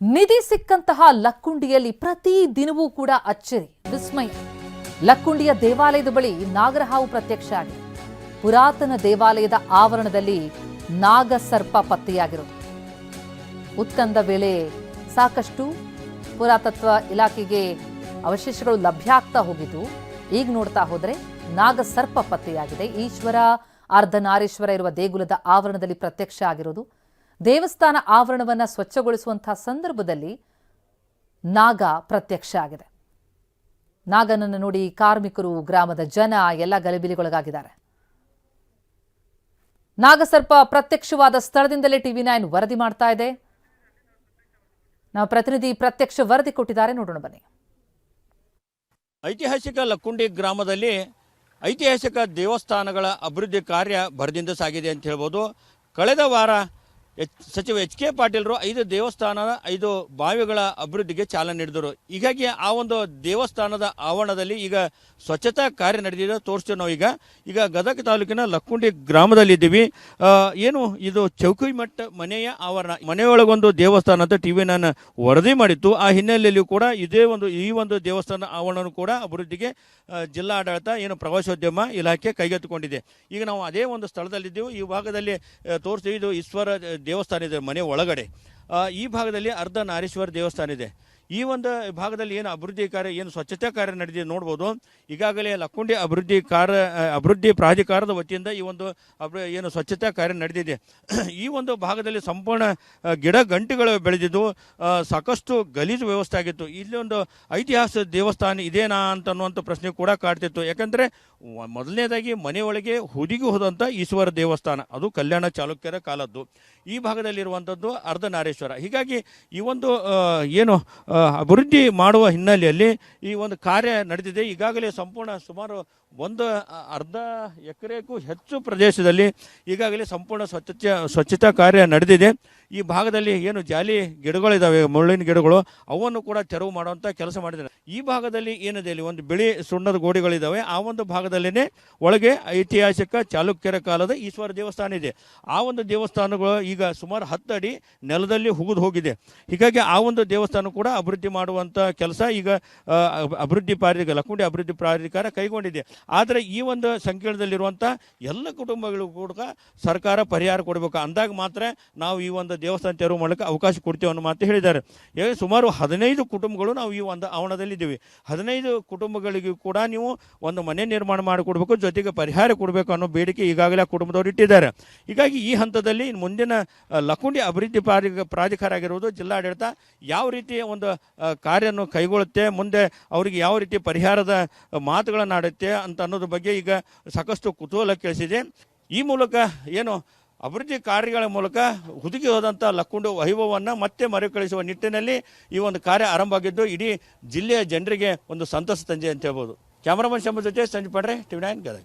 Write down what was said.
ನಿಧಿ ಸಿಕ್ಕಂತಹ ಲಕ್ಕುಂಡಿಯಲ್ಲಿ ಪ್ರತಿ ದಿನವೂ ಕೂಡ ಅಚ್ಚರಿ, ವಿಸ್ಮಯ. ಲಕ್ಕುಂಡಿಯ ದೇವಾಲಯದ ಬಳಿ ನಾಗರಹಾವು ಪ್ರತ್ಯಕ್ಷ ಆಗಿದೆ ಪುರಾತನ ದೇವಾಲಯದ ಆವರಣದಲ್ಲಿ ನಾಗಸರ್ಪ ಪತ್ತೆಯಾಗಿರೋದು ಉತ್ಕಂದ ವೇಳೆ ಸಾಕಷ್ಟು ಪುರಾತತ್ವ ಇಲಾಖೆಗೆ ಅವಶೇಷಗಳು ಲಭ್ಯ ಆಗ್ತಾ ಹೋಗಿದ್ದು, ಈಗ ನೋಡ್ತಾ ಹೋದ್ರೆ ನಾಗಸರ್ಪ ಪತ್ತೆಯಾಗಿದೆ. ಈಶ್ವರ, ಅರ್ಧನಾರೀಶ್ವರ ಇರುವ ದೇಗುಲದ ಆವರಣದಲ್ಲಿ ಪ್ರತ್ಯಕ್ಷ ಆಗಿರೋದು ದೇವಸ್ಥಾನ ಆವರಣವನ್ನು ಸ್ವಚ್ಛಗೊಳಿಸುವಂತಹ ಸಂದರ್ಭದಲ್ಲಿ ನಾಗ ಪ್ರತ್ಯಕ್ಷ ಆಗಿದೆ. ನಾಗನನ್ನು ನೋಡಿ ಕಾರ್ಮಿಕರು, ಗ್ರಾಮದ ಜನ ಎಲ್ಲ ಗಲಿಬಿಲಿಗೊಳಗಾಗಿದ್ದಾರೆ. ನಾಗಸರ್ಪ ಪ್ರತ್ಯಕ್ಷವಾದ ಸ್ಥಳದಿಂದಲೇ ಟಿವಿ ನೈನ್ ವರದಿ ಮಾಡ್ತಾ ಇದೆ. ನಮ್ಮ ಪ್ರತಿನಿಧಿ ಪ್ರತ್ಯಕ್ಷ ವರದಿ ಕೊಟ್ಟಿದ್ದಾರೆ. ನೋಡೋಣ ಬನ್ನಿ. ಐತಿಹಾಸಿಕ ಲಕ್ಕುಂಡಿ ಗ್ರಾಮದಲ್ಲಿ ಐತಿಹಾಸಿಕ ದೇವಸ್ಥಾನಗಳ ಅಭಿವೃದ್ಧಿ ಕಾರ್ಯ ಭರದಿಂದ ಸಾಗಿದೆ ಅಂತ ಹೇಳ್ಬೋದು. ಕಳೆದ ವಾರ ಎಚ್, ಸಚಿವ ಎಚ್ ಕೆ ಪಾಟೀಲರು ಐದು ದೇವಸ್ಥಾನದ ಐದು ಬಾವಿಗಳ ಅಭಿವೃದ್ಧಿಗೆ ಚಾಲನೆ ನೀಡಿದರು. ಹೀಗಾಗಿ ಆ ಒಂದು ದೇವಸ್ಥಾನದ ಆವರಣದಲ್ಲಿ ಈಗ ಸ್ವಚ್ಛತಾ ಕಾರ್ಯ ನಡೆದಿದೆ ತೋರಿಸ್ತೀವಿ ನಾವು ಈಗ. ಈಗ ಗದಗ ತಾಲೂಕಿನ ಲಕ್ಕುಂಡಿ ಗ್ರಾಮದಲ್ಲಿ ಇದ್ದೀವಿ. ಏನು ಇದು ಚೌಕಿ ಮನೆಯ ಆವರಣ, ಮನೆಯೊಳಗೊಂದು ದೇವಸ್ಥಾನ ಅಂತ ಟಿವಿ ನಾನು ವರದಿ ಮಾಡಿತ್ತು. ಆ ಹಿನ್ನೆಲೆಯಲ್ಲಿ ಕೂಡ ಇದೇ ಒಂದು, ಈ ಒಂದು ದೇವಸ್ಥಾನ ಆವರಣವನ್ನು ಕೂಡ ಅಭಿವೃದ್ಧಿಗೆ ಜಿಲ್ಲಾ ಜಿಲ್ಲಾಡಳಿತ ಏನು ಪ್ರವಾಸೋದ್ಯಮ ಇಲಾಖೆ ಕೈಗೆತ್ತಿಕೊಂಡಿದೆ. ಈಗ ನಾವು ಅದೇ ಒಂದು ಸ್ಥಳದಲ್ಲಿದ್ದೀವಿ. ಈ ಭಾಗದಲ್ಲಿ ತೋರಿಸ್ತೀವಿ. ಇದು ಈಶ್ವರ ದೇವಸ್ಥಾನ ಇದೆ, ಮನೆ ಒಳಗಡೆ. ಈ ಭಾಗದಲ್ಲಿ ಅರ್ಧ ನಾರೇಶ್ವರ ದೇವಸ್ಥಾನ ಇದೆ. ಈ ಒಂದು ಭಾಗದಲ್ಲಿ ಏನು ಅಭಿವೃದ್ಧಿ ಕಾರ್ಯ, ಏನು ಸ್ವಚ್ಛತಾ ಕಾರ್ಯ ನಡೆದಿದೆ ನೋಡ್ಬೋದು. ಈಗಾಗಲೇ ಲಕ್ಕುಂಡಿ ಅಭಿವೃದ್ಧಿ ಕಾರ್ಯ ಅಭಿವೃದ್ಧಿ ಪ್ರಾಧಿಕಾರದ ವತಿಯಿಂದ ಈ ಒಂದು ಏನು ಸ್ವಚ್ಛತಾ ಕಾರ್ಯ ನಡೆದಿದೆ. ಈ ಒಂದು ಭಾಗದಲ್ಲಿ ಸಂಪೂರ್ಣ ಗಿಡ ಗಂಟೆಗಳು ಬೆಳೆದಿದ್ದು ಸಾಕಷ್ಟು ಗಲೀಜು ವ್ಯವಸ್ಥೆ ಆಗಿತ್ತು. ಇಲ್ಲಿ ಒಂದು ಐತಿಹಾಸಿಕ ದೇವಸ್ಥಾನ ಇದೇನಾ ಅಂತ ಅನ್ನುವಂಥ ಪ್ರಶ್ನೆ ಕೂಡ ಕಾಡ್ತಿತ್ತು. ಯಾಕಂದರೆ ಮೊದಲನೇದಾಗಿ ಮನೆಯೊಳಗೆ ಹುದಿಗೆ ಹೋದಂಥ ಈಶ್ವರ ದೇವಸ್ಥಾನ. ಅದು ಕಲ್ಯಾಣ ಚಾಲುಕ್ಯರ ಕಾಲದ್ದು. ಈ ಭಾಗದಲ್ಲಿರುವಂಥದ್ದು ಅರ್ಧನಾರೇಶ್ವರ. ಹೀಗಾಗಿ ಈ ಒಂದು ಏನು ಅಭಿವೃದ್ಧಿ ಮಾಡುವ ಹಿನ್ನೆಲೆಯಲ್ಲಿ ಈ ಒಂದು ಕಾರ್ಯ ನಡೆದಿದೆ. ಈಗಾಗಲೇ ಸಂಪೂರ್ಣ ಸುಮಾರು ಒಂದು ಅರ್ಧ ಎಕರೆಗೂ ಹೆಚ್ಚು ಪ್ರದೇಶದಲ್ಲಿ ಈಗಾಗಲೇ ಸಂಪೂರ್ಣ ಸ್ವಚ್ಛತೆ, ಸ್ವಚ್ಛತಾ ಕಾರ್ಯ ನಡೆದಿದೆ. ಈ ಭಾಗದಲ್ಲಿ ಏನು ಜಾಲಿ ಗಿಡಗಳಿದ್ದಾವೆ ಮುಳ್ಳಿನ ಗಿಡಗಳು, ಅವನ್ನು ಕೂಡ ತೆರವು ಮಾಡುವಂಥ ಕೆಲಸ ಮಾಡಿದ್ದಾರೆ. ಈ ಭಾಗದಲ್ಲಿ ಏನಿದೆ ಇಲ್ಲಿ? ಒಂದು ಬಿಳಿ ಸುಣ್ಣದ ಗೋಡೆಗಳಿದ್ದಾವೆ ಆ ಒಂದು ಭಾಗದಲ್ಲಿನೇ ಒಳಗೆ ಐತಿಹಾಸಿಕ ಚಾಲುಕ್ಯರ ಕಾಲದ ಈಶ್ವರ ದೇವಸ್ಥಾನ ಇದೆ. ಆ ಒಂದು ದೇವಸ್ಥಾನಗಳು ಈಗ ಸುಮಾರು ಹತ್ತು ಅಡಿ ನೆಲದಲ್ಲಿ ಹುಗಿದು ಹೋಗಿದೆ. ಹೀಗಾಗಿ ಆ ಒಂದು ದೇವಸ್ಥಾನ ಕೂಡ ಅಭಿವೃದ್ಧಿ ಮಾಡುವಂಥ ಕೆಲಸ ಈಗ ಅಭಿವೃದ್ಧಿ ಪ್ರಾಧಿಕಾರ, ಲಕ್ಕುಂಡಿ ಅಭಿವೃದ್ಧಿ ಪ್ರಾಧಿಕಾರ ಕೈಗೊಂಡಿದೆ. ಆದರೆ ಈ ಒಂದು ಸಂಕೀರ್ಣದಲ್ಲಿರುವಂಥ ಎಲ್ಲ ಕುಟುಂಬಗಳಿಗೂ ಕೂಡ ಸರ್ಕಾರ ಪರಿಹಾರ ಕೊಡಬೇಕು. ಅಂದಾಗ ಮಾತ್ರ ನಾವು ಈ ಒಂದು ದೇವಸ್ಥಾನ ತೆರವು ಮಾಡಲಿಕ್ಕೆ ಅವಕಾಶ ಕೊಡ್ತೇವೆ ಅನ್ನೋ ಮಾತು ಹೇಳಿದ್ದಾರೆ. ಸುಮಾರು ಹದಿನೈದು ಕುಟುಂಬಗಳು ನಾವು ಈ ಒಂದು ಆವರಣದಲ್ಲಿದ್ದೀವಿ. ಹದಿನೈದು ಕುಟುಂಬಗಳಿಗೂ ಕೂಡ ನೀವು ಒಂದು ಮನೆ ನಿರ್ಮಾಣ ಮಾಡಿಕೊಡ್ಬೇಕು, ಜೊತೆಗೆ ಪರಿಹಾರ ಕೊಡಬೇಕು ಅನ್ನೋ ಬೇಡಿಕೆ ಈಗಾಗಲೇ ಕುಟುಂಬದವರು ಇಟ್ಟಿದ್ದಾರೆ. ಹೀಗಾಗಿ ಈ ಹಂತದಲ್ಲಿ ಮುಂದಿನ ಲಕುಂಡಿ ಅಭಿವೃದ್ಧಿ ಪ್ರಾಧಿ ಪ್ರಾಧಿಕಾರ ಆಗಿರುವುದು ಜಿಲ್ಲಾಡಳಿತ ಯಾವ ರೀತಿ ಒಂದು ಕಾರ್ಯವನ್ನು ಕೈಗೊಳ್ಳುತ್ತೆ, ಮುಂದೆ ಅವರಿಗೆ ಯಾವ ರೀತಿ ಪರಿಹಾರದ ಮಾತುಗಳನ್ನು ಆಡುತ್ತೆ ಅಂತ ಅನ್ನೋದ್ರ ಬಗ್ಗೆ ಈಗ ಸಾಕಷ್ಟು ಕುತೂಹಲ ಕೇಳಿಸಿದೆ ಈ ಮೂಲಕ ಏನು ಅಭಿವೃದ್ಧಿ ಕಾರ್ಯಗಳ ಮೂಲಕ ಹುದುಗಿ ಹೋದಂಥ ಲಕ್ಕುಂಡು ವೈಭವವನ್ನು ಮತ್ತೆ ಮರುಕಳಿಸುವ ನಿಟ್ಟಿನಲ್ಲಿ ಈ ಒಂದು ಕಾರ್ಯ ಆರಂಭ ಆಗಿದ್ದು ಇಡೀ ಜಿಲ್ಲೆಯ ಜನರಿಗೆ ಒಂದು ಸಂತಸ ತಂದೆ ಅಂತ ಹೇಳ್ಬೋದು. ಕ್ಯಾಮರಾಮನ್ ಶಂಭ ಜೊತೆ ಸಂಜೆ ಪಡ್ರೆ ಟಿವಿ ನೈನ್ ಗದಗ.